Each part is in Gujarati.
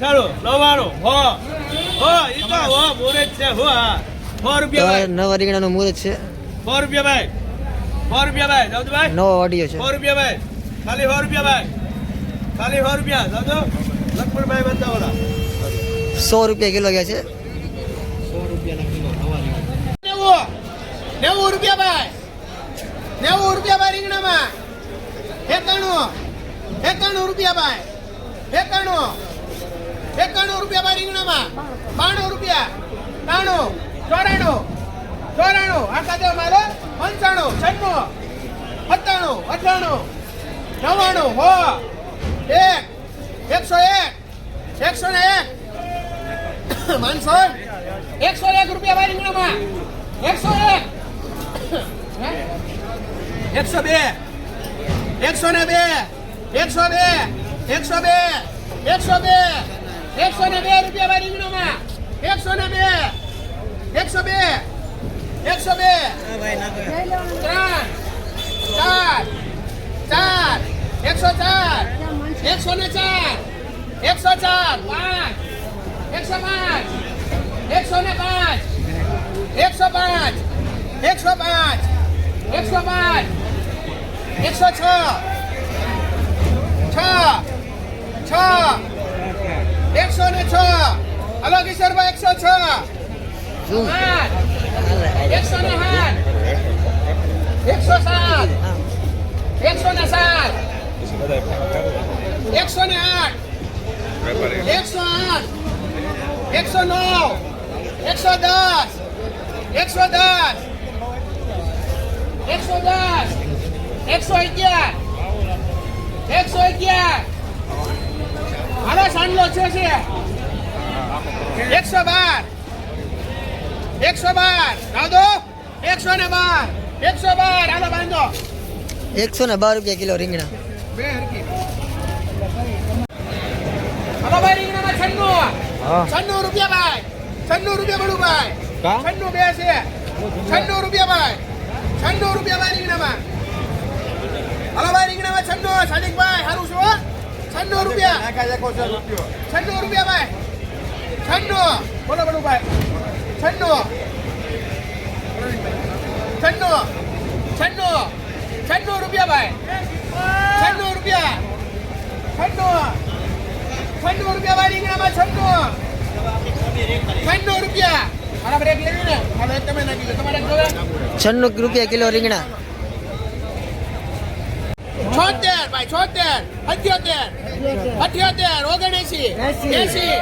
ચાલો નવાણું હો હો ઈ તો હો મોરે છે હો હા. સો રૂપિયા નવા રીંગણાનું મુહૂર્ત છે. સો રૂપિયા ભાઈ. સો રૂપિયા ભાઈ દાઉદભાઈ નવો ઓડિયો છે. સો રૂપિયા ભાઈ. ખાલી સો રૂપિયા ભાઈ. ખાલી સો રૂપિયા દાદો લક્ષ્મણભાઈ બતાવો સો રૂપિયા કિલો ગયા છે. નેવું નેવું રૂપિયા ભાઈ. નેવું રૂપિયા ભાઈ રીંગણામાં. એકાણું એકાણું રૂપિયા ભાઈ. એકાણું. એકાણું રૂપિયા ભાઈ રીંગણામાં. બાણું રૂપિયા. ત્રાણું ચોરાણું ચોરાણું. આખા દેવ મારે. પંચાણું, છન્નું, સત્તાણું અઠાણું નવ્વાણું. હો. એક, એકસો એક, એકસો ને એક. માનસો એકસો એક રૂપિયા ભાઈ રીંગણામાં. એકસો એક. એકસો બે, એકસો ને બે, એકસો બે એકસો બે એકસો બે. એકસો ને બે રૂપિયા ભાઈ રીંગણામાં એકસો ને બે. એકસો બે. એકસો બે. ત્રણ. ચાર. ચાર. એકસો ચાર. એકસો ને ચાર. એકસો ચાર. પાંચ. એકસો પાંચ. એકસો ને પાંચ. એકસો પાંચ. એકસો પાંચ. એકસો પાંચ. એકસો છ છ છ એકસો ને છ હલો કિશોરભાઈ એકસો છ એકસો ને આઠ એકસો સાત એકસો ને સાત એકસો ને આઠ એકસો આઠ એકસો નવ એકસો દસ એકસો દસ એકસો દસ એકસો અગિયાર એકસો અગિયાર હાલો સાંડલો છે એકસો બાર. એકસો બાર. રાધો એકસો ને બાર. એકસો બાર. હાલો બાંધો. એકસો ને બાર રૂપિયા કિલો રીંગણા. બે હરકી હાલો ભાઈ રીંગણામાં છન્નું. છન્નું રૂપિયા ભાઈ. છન્નું રૂપિયા બળું ભાઈ. છન્નું બે છે. છન્નું રૂપિયા ભાઈ. છન્નું રૂપિયા ભાઈ રીંગણામાં. હાલો ભાઈ રીંગણામાં છન્નું. સાદિકભાઈ સારું છું? છન્નું રૂપિયા. છન્નું રૂપિયા ભાઈ. છન્નું બોલો બળું ભાઈ છન્નું છન્નું છન્નું છન્નું રૂપિયા ભાઈ છન્નું રૂપિયા છન્નું છન્નું રૂપિયા ભાઈ રીંગણામાં છન્નું છન્નું રૂપિયા મારા બ્રેક લેવી ને હવે તમે નાખી દો તમારે જોવે છન્નું રૂપિયા કિલો રીંગણા છોતેર ભાઈ છોતેર અઠ્યોતેર અઠ્યોતેર ઓગણએસી એસી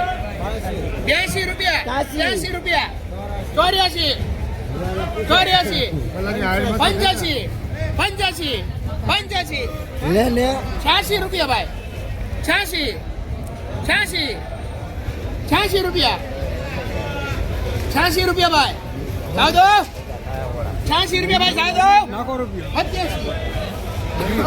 બ્યાસી રૂપિયા. બ્યાસી રૂપિયા. ચોર્યાસી. ચોર્યાસી. પંચ્યાસી. પંચ્યાસી. પંચ્યાસી. લે લે. છ્યાસી રૂપિયા ભાઈ. છ્યાસી. છ્યાસી. છ્યાસી રૂપિયા. છ્યાસી રૂપિયા ભાઈ. જાદો છ્યાસી રૂપિયા ભાઈ જાદો અઠ્યાસી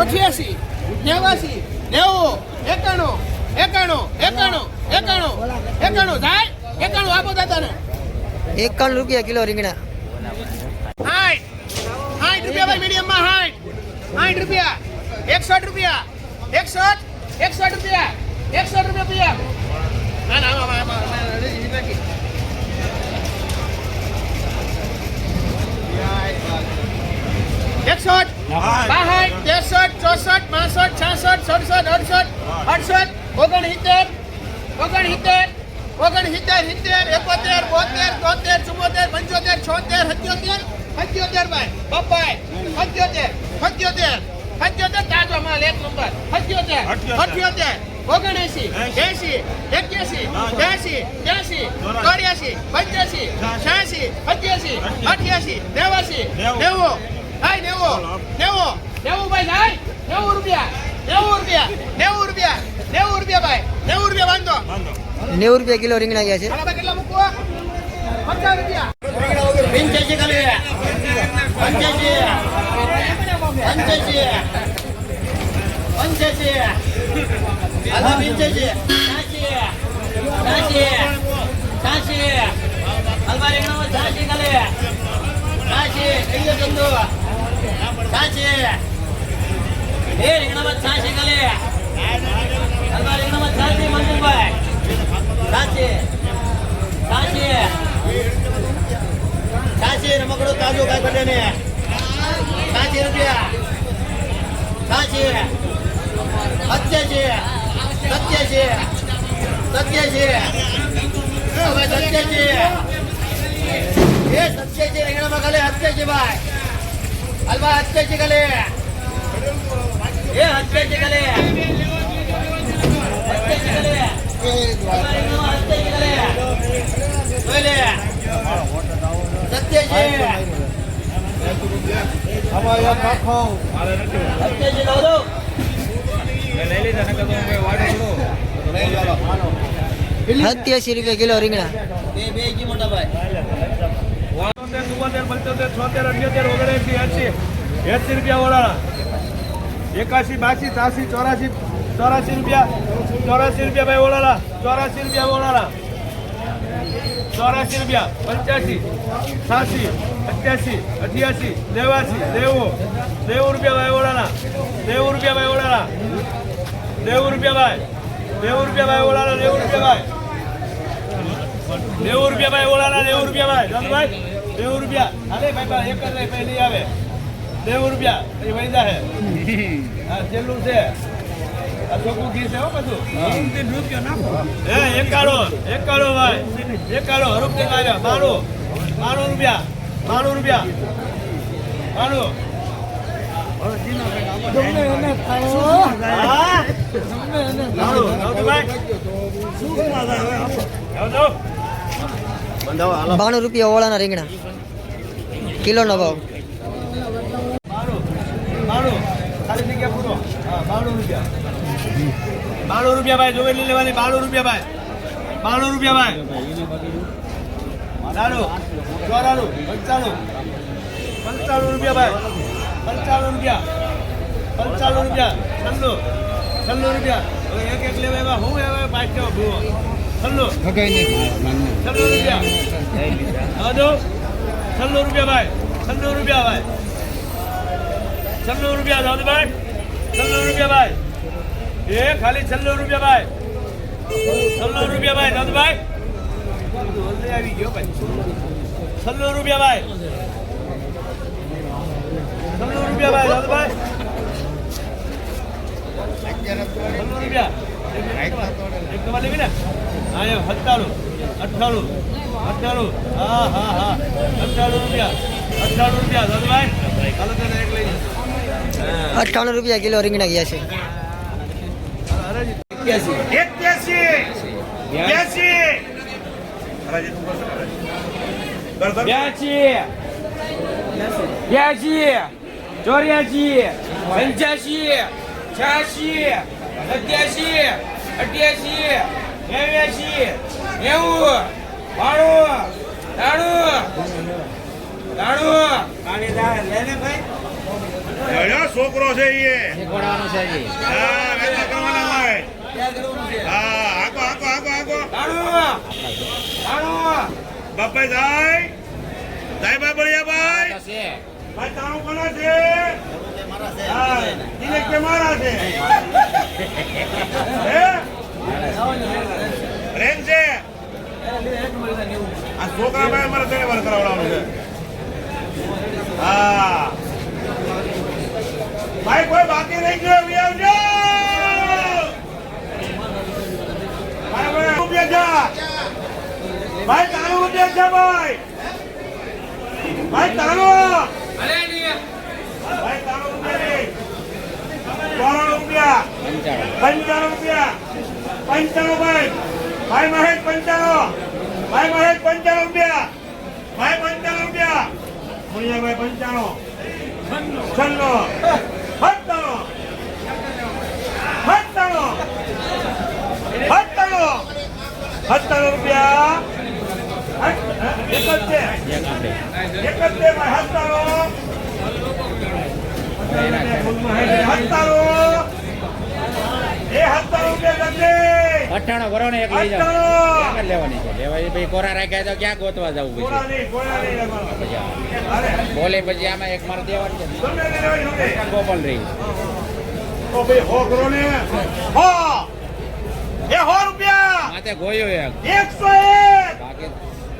અઠ્યાસી. નેવાસી. નેવું. એકાણું. એકાણું. એકાણું. એકાણું. એકાણું થાય? એકાણું આપો દાદાને. એકાવન રૂપિયા કિલો રીંગણા. હાઈટ. હાઈટ રૂપિયા ભાઈ મીડિયમમાં હાઈટ. હાઈટ રૂપિયા. એકસઠ રૂપિયા. એકસઠ? એકસઠ રૂપિયા. એકસઠ રૂપિયા પીએમ ના ના આમાં આમાં એકસઠ? બાસઠ ત્રેસઠ ચોસઠ પાંસઠ છાસઠ સડસઠ અડસઠ અડસઠ ઓગણસિત્તેર ઓગણસિત્તેર ઓગણસિત્તેર સિત્તેર એકોતેર બોતેર તોતેર ચુમ્મોતેર પંચોતેર છોતેર સત્યોતેર સત્યોતેર ભાઈ બપ્પાઈ સત્યોતેર સત્યોતેર સત્યોતેર તાજો માલ એક નંબર સત્યોતેર અઠ્યોતેર. ઓગણએસી એસી. એક્યાસી બ્યાસી ત્યાસી ચોર્યાસી પંચ્યાસી છ્યાસી. સત્યાસી અઠ્યાસી. નેવાસી નેવું. હાય નેવું. નેવું. નેવું ભાઈ હાય નેવું રૂપિયા. નેવું રૂપિયા નેવું રૂપિયા નેવું રૂપિયા ભાઈ નેવું રૂપિયા બાંધો. નેવું રૂપિયા કિલો રીંગણા ગયા છે. કેટલા મૂકવો પચાસ રૂપિયા. પંચ્યાસી ખાલી પંચ્યાસી. પંચ્યાસી. પંચ્યાસી. હાલો પંચ્યાસી. છ્યાસી. છ્યાસી. છ્યાસી. હલવા રીંગણામાં ખાલી ચંદુ. સાચી રમકડો તાજો કાંઈ બને ને સાચી રૂપિયા સાચી સત્ય છે સત્ય છે સત્ય છે હવે સત્ય છે એ સત્ય છે રીંગણામાં ખાલી હત્યા છે ભાઈ. હાલમાં હત્યા છે ખાલી. સત્યાસી રૂપિયા કિલો રીંગણા. બે બે મોટા ભાઈ. ચુમ્મોતેર પંચોતેર છોતેર અઠ્યોતેર વગેરે એસી એસી રૂપિયા ઓળાણા એકાસી બાસી, ત્રાસી ચોરાસી ચોરાસી રૂપિયા ચોરાસી રૂપિયા ભાઈ ઓળાલા ચોરાસી રૂપિયા ઓળાલા ચોરાસી રૂપિયા પંચ્યાસી છ્યાસી અઠ્યાસી અઠ્યાસી નેવાસી, નેવું નેવું રૂપિયા ભાઈ ઓળાલા નેવું રૂપિયા ભાઈ ઓળાલા નેવું રૂપિયા ભાઈ, નેવું રૂપિયા ભાઈ ઓળાલા નેવું રૂપિયા ભાઈ. નેવું રૂપિયા ભાઈ ઓળાના નેવું રૂપિયા ભાઈ. ચાંદભાઈ નેવું રૂપિયા. અરે ભાઈ ભાઈ, એક જ નહીં ભાઈ નહીં આવે. નેવું રૂપિયા. એ વૈદા હે હા છેલ્લું છે. આ ચોખ્ખું ઘી છે હો બધું હે. એકાણો એકાણો ભાઈ. એકાણો હરુપથી આવ્યા બાણું બાણું રૂપિયા. બાણું રૂપિયા. બાણું હા? બાણું નવજીભાઈ? નવજો? બાણું રૂપિયા ઓળાના રીંગણા. કિલોનો ભાવ બાણું બાણું ખાલી જગ્યા પૂરો હા બાણું રૂપિયા. બાણું રૂપિયા ભાઈ જોવે લેવાની બાણું રૂપિયા ભાઈ. બાણું રૂપિયા ભાઈ. દાડો ચોરાણું પંચાણું. પંચાણું રૂપિયા ભાઈ. પંચાણું રૂપિયા. પંચાણું રૂપિયા. છન્નું. છન્નું રૂપિયા. હવે એક એક લેવા એવા હું એવા પાછો ભૂવો? છન્નું. છન્નું રૂપિયા. હા દો છન્નું રૂપિયા ભાઈ. છન્નું રૂપિયા ભાઈ. છન્નું રૂપિયા દાદુભાઈ. છન્નું રૂપિયા ભાઈ. એ ખાલી છન્નું રૂપિયા ભાઈ. છન્નું રૂપિયા ભાઈ, નંદભાઈ. આવી ગયો ભાઈ છન્નું રૂપિયા ભાઈ. છન્નું રૂપિયા ભાઈ, નંદભાઈ. છન્નું રૂપિયા. એક તમારે લેવી ને? હા હા હા અઠ્ઠાણું રૂપિયા. અઠ્ઠાણું રૂપિયા ભાઈ હાલો તને એક લઈ. અઠ્ઠાણું રૂપિયા કિલો રીંગણા ગયા છે. બ્યાસી ચોર્યાસી. પંચ્યાસી. છ્યાસી. સત્યાસી. અઠ્યાસી. નેવ્યાસી. નેવું. બાણું. ત્રાણું ત્રાણું કયો છોકરો છે એ. હા વેલા કરવાના હોય. હા આગો આગો આગો આગો જાય. જાય ભાઈ. બળિયા ભાઈ ભાઈ તારું કોનો છે? હા કે મારા છે? હે? પ્રેમ છે? આ છોકરા ભાઈ અમારે તેને વાર કરાવડાવવાનું છે. હા. ભાઈ, કોઈ બાકી રહી ગયો એવી આવજો! ભાઈ ભાઈ રૂપિયા જા. ભાઈ, તારું રૂપિયા છે ભાઈ. ભાઈ, તારો. અરે ભાઈ, તારો રૂપિયા રૂપિયા. પંચાણું રૂપિયા. પંચાણું ભાઈ. ભાઈ, મહેશ, પંચાણું. ભાઈ, મહેશ, પંચાણું રૂપિયા. ભાઈ, પંચાણું રૂપિયા. મુનિયાભાઈ, પંચાણું. છન્નું સત્તાણું સત્તાણું સત્તાણું સત્તાણું રૂપિયા. એક જ છે. એક જ છે એ રૂપિયા ને લઈ જાઓ. લેવાની છે. ભાઈ કોરા રાખ્યા તો ક્યાં ગોતવા જવું પછી? બોલે પછી આમાં એક મારે દેવાની છે. ગોપાલ રહી. તો ભાઈ હો કરો ને. હો! એ હો માથે ગોયો એક એકસો એક બાકી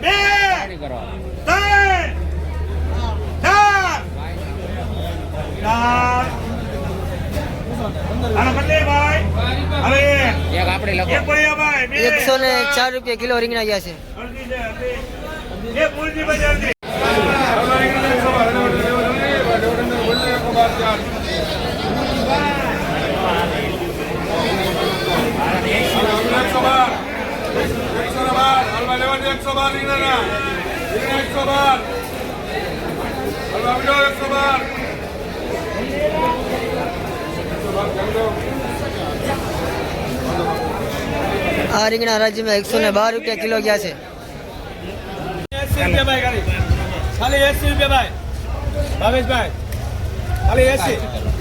બે કરો ત્રણ ચાર ચાર આનો કેટલી ભાઈ હવે એક આપણે લખો એક પડ્યા ભાઈ બે એકસો ને ચાર રૂપિયા કિલો રીંગણા ગયા છે અડધી અડધી 110 yine ne? Yine 110. Allah biliyor 110. આ રીંગણા રાજ્યમાં એકસો ને બાર રૂપિયા કિલો ગયા છે. ખાલી. એસી રૂપિયા ભાઈ. ભાવેશભાઈ ખાલી એસી.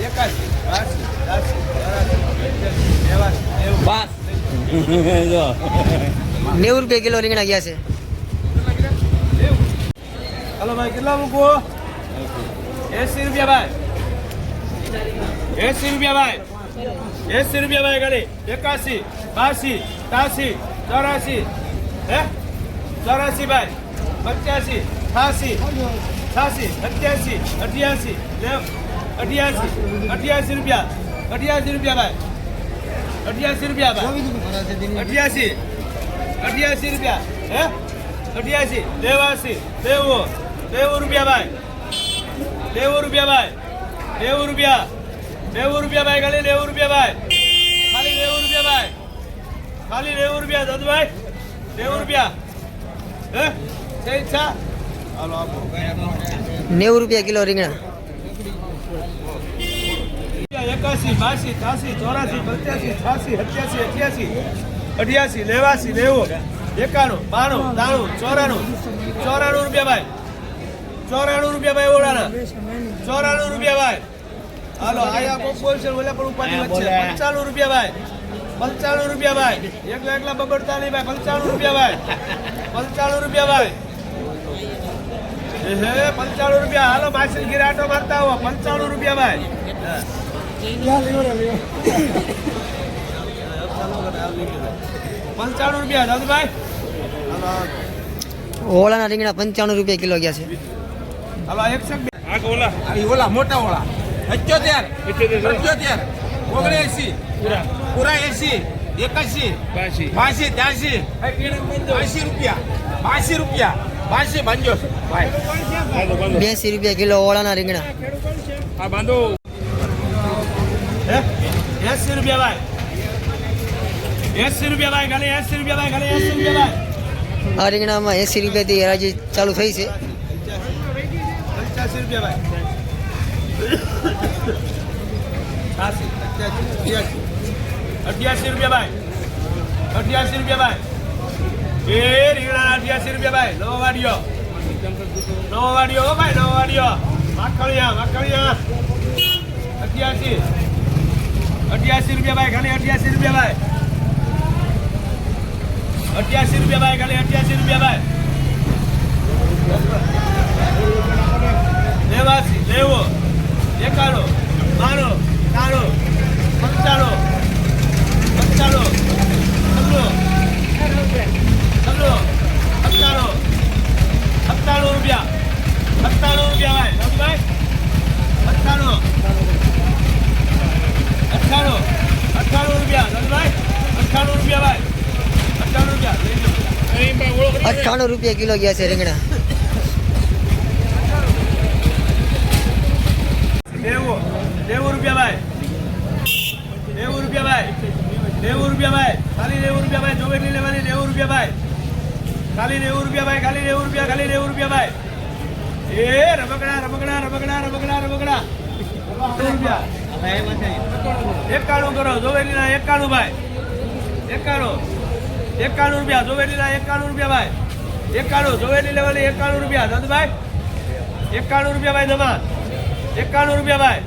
એકાસી. બસ. નેવું. નેવું રૂપિયા કિલો રીંગણા ગયા છે હાલો ભાઈ કેટલા મૂકવો એસી રૂપિયા ભાઈ એસી રૂપિયા ભાઈ એસી રૂપિયા ભાઈ ખાલી એકાસી બાસી ત્રાસી ચોરાસી હે ચોરાસી ભાઈ પચાસી છાસી છાસી સત્યાસી અઠ્યાસી નેવ અઠ્યાસી અઠ્યાસી રૂપિયા અઠ્યાસી રૂપિયા ભાઈ અઠ્યાસી રૂપિયા ભાઈ અઠ્યાસી અઠ્યાસી રૂપિયા. હે? અઠ્યાસી. દેવાસી દેવો દેવું રૂપિયા ભાઈ. નેવું રૂપિયા ભાઈ. દેવું રૂપિયા. નેવું રૂપિયા ભાઈ ખાલી નેવું રૂપિયા ભાઈ. ખાલી નેવું રૂપિયા ભાઈ. ખાલી નેવું રૂપિયા દાદુભાઈ નેવું રૂપિયા. હે? છે ઈચ્છા. હાલો આપો નેવું રૂપિયા કિલો રીંગણા. એકાસી બાસી ત્રાસી ચોરાસી પંચ્યાસી છ્યાસી અઠ્યાસી અઠ્યાસી. અઠ્યાસી નેવાસી નેવું એકાણું બાણું ત્રાણું ચોરાણું ચોરાણું રૂપિયા ભાઈ. ચોરાણું રૂપિયા ભાઈ ઓળાના ચોરાણું રૂપિયા ભાઈ. હાલો આયા કોક બોલશે ઓલા પણ ઉપાડી વચ્ચે. પંચાણું રૂપિયા ભાઈ. પંચાણું રૂપિયા ભાઈ. એકલા એકલા બબડતા નહીં ભાઈ. પંચાણું રૂપિયા ભાઈ. પંચાણું રૂપિયા ભાઈ. એ હે પંચાણું રૂપિયા. હાલો માસી ગિરાટો મારતા હો પંચાણું રૂપિયા ભાઈ. પંચાણું રૂપિયા દાદુભાઈ ઓળાના રીંગણા પંચાણું રૂપિયા કિલો ગયા છે. હાલો એકસો ઓલા? ઓલા મોટા ઓલા. અઠ્યોતેર અઠ્યોતેર ઓગણએસી. પૂરા. એસી. એકાસી બાસી. ત્યાસી. બાસી રૂપિયા. બાસી રૂપિયા. બાસી બાંધો ભાઈ બ્યાસી રૂપિયા કિલો ઓળાના રીંગણા. આ બાંધો. એસી રૂપિયા ભાઈ એસી રૂપિયા ભાઈ ખાલી એસી રૂપિયા ભાઈ ખાલી એસી રૂપિયા ભાઈ આ રીંગણામાં એંસી રૂપિયાથી હરાજી ચાલુ થઈ છે. પંચ્યાસી રૂપિયા ભાઈ અઠ્યાસી રૂપિયા ભાઈ અઠ્યાસી રૂપિયા ભાઈ એ રીંગણા અઠ્યાસી રૂપિયા ભાઈ નવો વાડિયો નવો વાડિયો ભાઈ નવો વાડિયો માખણિયા માખણિયા. અઠ્યાસી. અઠ્યાસી રૂપિયા ભાઈ ખાલી અઠ્યાસી રૂપિયા ભાઈ અઠ્યાસી રૂપિયા ભાઈ ખાલી અઠ્યાસી રૂપિયા ભાઈ નેવાસી નેવું એકાણું બાણું ત્રાણું પંચાણું પંચાણું છન્નું છન્નું સત્તાણું સત્તાણું રૂપિયા સત્તાણું રૂપિયા ભાઈ રઘુભાઈ અઠ્ઠાણું અઠ્ઠાણું અઠ્ઠાણું રૂપિયા રઘુભાઈ અઠ્ઠાણું રૂપિયા ભાઈ અઠ્ઠાણું રૂપિયા લઈ લો અઠ્ઠાણું રૂપિયા કિલો ગયા છે રીંગણા. નેવું રૂપિયા ભાઈ. નેવું રૂપિયા ભાઈ. નેવું રૂપિયા ભાઈ. ખાલી નેવું રૂપિયા ભાઈ. જોવેટલી લેવાની, નેવું રૂપિયા ભાઈ. ખાલી નેવું રૂપિયા ભાઈ, ખાલી નેવું રૂપિયા, ખાલી નેવું રૂપિયા ભાઈ. એ રમકડા રમકડા રમકડા રમકડા રમકડા. રૂપિયા. એકાણું કરો જોવેટલીના એકાણું ભાઈ. એકાણું. એકાણું રૂપિયા જોવેટલીના એકાણું રૂપિયા ભાઈ. એકાણું જોવેટલી લેવાની એકાણું રૂપિયા. દંતભાઈ એકાણું રૂપિયા ભાઈ નમાન એકાણું રૂપિયા ભાઈ.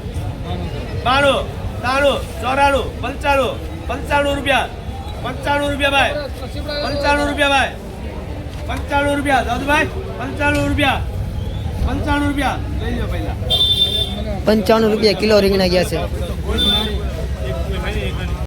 બાણું ત્રાણું ચોરાણું, પંચાણું પંચાણું રૂપિયા. પંચાણું રૂપિયા ભાઈ. પંચાણું રૂપિયા ભાઈ. પંચાણું રૂપિયા. દાદુભાઈ પંચાણું રૂપિયા. પંચાણું રૂપિયા. લઈ લો પહેલા. પંચાણું રૂપિયા કિલો રીંગણા ગયા છે.